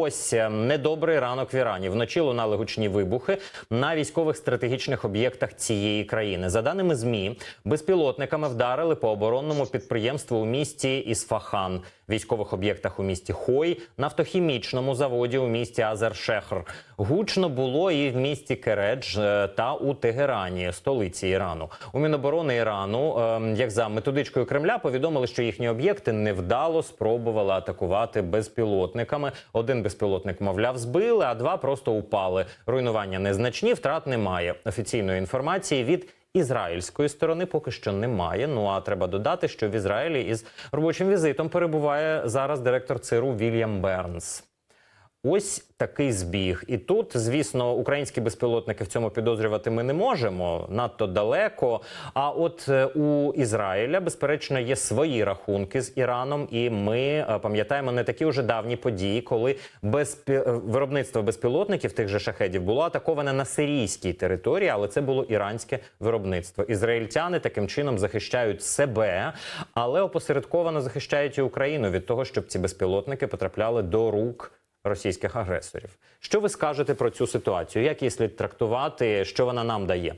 Ось е, недобрий ранок в Ірані. Вночі лунали гучні вибухи на військових стратегічних об'єктах цієї країни. За даними змі, безпілотниками вдарили по оборонному підприємству у місті Ісфахан, військових об'єктах у місті Хой, нафтохімічному заводі у місті Азершехр. Гучно було і в місті Кередж е, та у Тегерані, столиці Ірану. У Міноборони Ірану, е, як за методичкою Кремля, повідомили, що їхні об'єкти невдало спробували атакувати безпілотниками. Один безпілотник, мовляв, збили, а два просто упали. Руйнування незначні, втрат немає. Офіційної інформації від ізраїльської сторони поки що немає. Ну а треба додати, що в Ізраїлі із робочим візитом перебуває зараз директор ЦРУ Вільям Бернс. Ось такий збіг, і тут, звісно, українські безпілотники в цьому підозрювати ми не можемо надто далеко. А от е, у Ізраїля, безперечно, є свої рахунки з Іраном, і ми е, пам'ятаємо не такі вже давні події, коли безпі... е, виробництво безпілотників тих же шахедів було атаковане на сирійській території, але це було іранське виробництво. Ізраїльтяни таким чином захищають себе, але опосередковано захищають і Україну від того, щоб ці безпілотники потрапляли до рук російських агресорів. Що ви скажете про цю ситуацію? Як її слід трактувати? Що вона нам дає?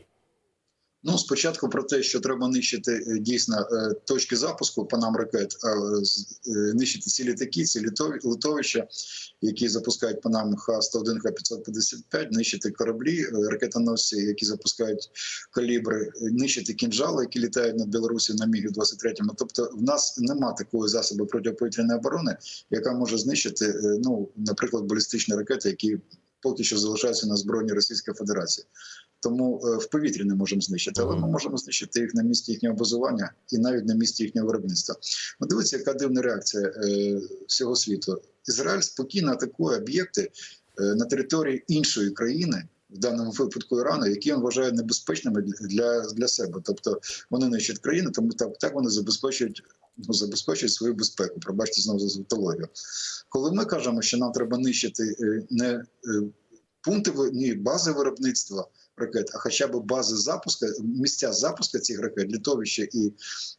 Ну, спочатку про те, що треба нищити е, дійсно е, точки запуску по нам ракет, е, нищити ці літаки, ці литовища, які запускають по нам Х-101, Х-555, нищити кораблі, ракетоносці, які запускають калібри, нищити кінжали, які літають над Білорусі на міг 23 Тобто, в нас нема такої засобу протиповітряної оборони, яка може знищити, ну, наприклад, балістичні ракети, які поки що залишаються на збройні Російської Федерації. Тому е, в повітрі не можемо знищити, але ми можемо знищити їх на місці їхнього базування і навіть на місці їхнього виробництва. Ну, дивіться, яка дивна реакція е, всього світу. Ізраїль спокійно атакує об'єкти е, на території іншої країни. В даному випадку Ірану, які він вважає небезпечними для, для себе, тобто вони нищать країну, тому так, так вони забезпечують ну, забезпечують свою безпеку. Пробачте знову за звитологію. Коли ми кажемо, що нам треба нищити не пункти ні, бази виробництва ракет, а хоча б бази запуску, місця запуску цих ракет, літовища і,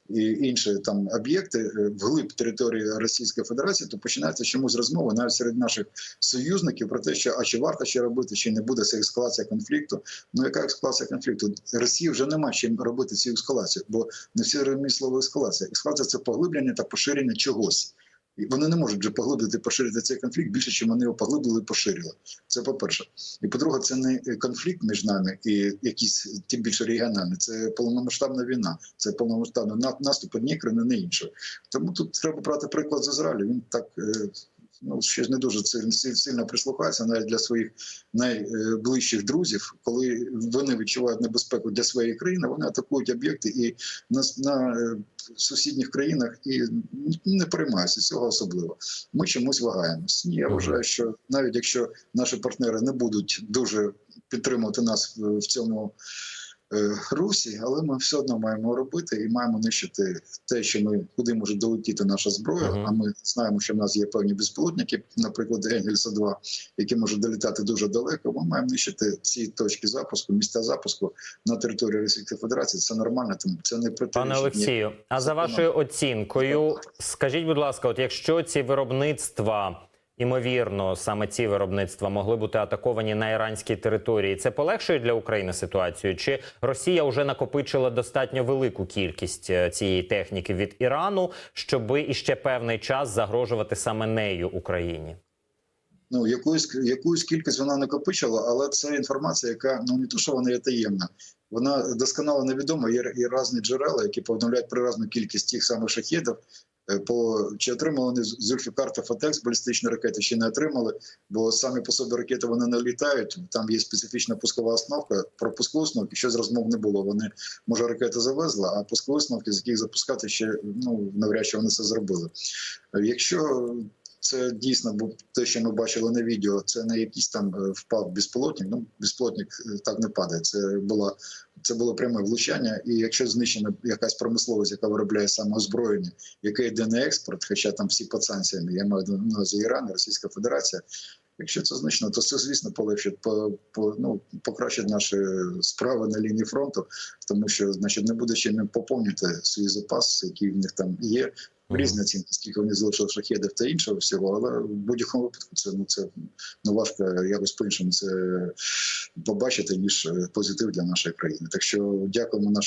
і інші там об'єкти е, вглиб території Російської Федерації, то починається чомусь розмова навіть серед наших союзників про те, що а чи варто ще робити, чи не буде ескалація конфлікту. Ну яка ескалація конфлікту? Росії вже нема чим робити цю ескалацію, бо не всі розуміють слово ескалація. Ескалація це поглиблення та поширення чогось. І вони не можуть вже поглибити поширити цей конфлікт більше, ніж вони його поглибили і поширили. Це по-перше. І по-друге, це не конфлікт між нами і якийсь тим більше регіональний. Це повномасштабна війна, це повномасштабний на- наступ однієї країни на іншу. Тому тут треба брати приклад з Ізраїлю. Він так е, ну ще ж не дуже сильно, прислухається навіть для своїх найближчих друзів, коли вони відчувають небезпеку для своєї країни, вони атакують об'єкти і на, на е, сусідніх країнах і не переймаються цього особливо. Ми чомусь вагаємось. Ні, я вважаю, що навіть якщо наші партнери не будуть дуже підтримувати нас в цьому русі, але ми все одно маємо робити і маємо нищити те, що ми куди може долетіти наша зброя. Мгм. А ми знаємо, що в нас є певні безпілотники, наприклад, Енгельса 2 які можуть долітати дуже далеко. Ми маємо нищити ці точки запуску, місця запуску на території Російської Федерації. Це нормально, тому це не Пане Олексію, а за вашою оцінкою, скажіть, будь ласка, от якщо ці виробництва, імовірно, саме ці виробництва могли бути атаковані на іранській території, це полегшує для України ситуацію? Чи Росія вже накопичила достатньо велику кількість е, цієї техніки від Ірану, щоб іще певний час загрожувати саме нею Україні? ну якусь якусь кількість вона накопичила, але це інформація, яка ну не то, що вона є таємна. Вона досконало невідома. Є, є різні джерела, які повідомляють про різну кількість тих самих шахедів. Е, По чи отримали вони Зульфікар та Фатекс балістичні ракети, чи не отримали, бо самі по собі ракети вони не літають. Там є специфічна пускова основка. Про пуску основки ще з розмов не було. Вони може ракети завезли, а пускові основки, з яких запускати ще ну навряд чи вони це зробили. Е, Якщо це дійсно був те, що ми бачили на відео. Це не якийсь там е, впав безпілотник. Ну безпілотник е, так не падає. Це була це було пряме влучання. І якщо знищена якась промисловість, яка виробляє саме озброєння, яке йде на експорт, хоча там всі під санкціями, я маю на увазі Іран, Російська Федерація. Якщо це значно, то це звісно полегшить по, по ну покращить наші справи на лінії фронту, тому що значить не буде чим поповнити свій запас, який в них там є. Різні оцінки, скільки вони залишили шахедів та іншого всього, але в будь-якому випадку це ну це ну важко якось по іншому це побачити ніж позитив для нашої країни. Так що дякуємо нашим.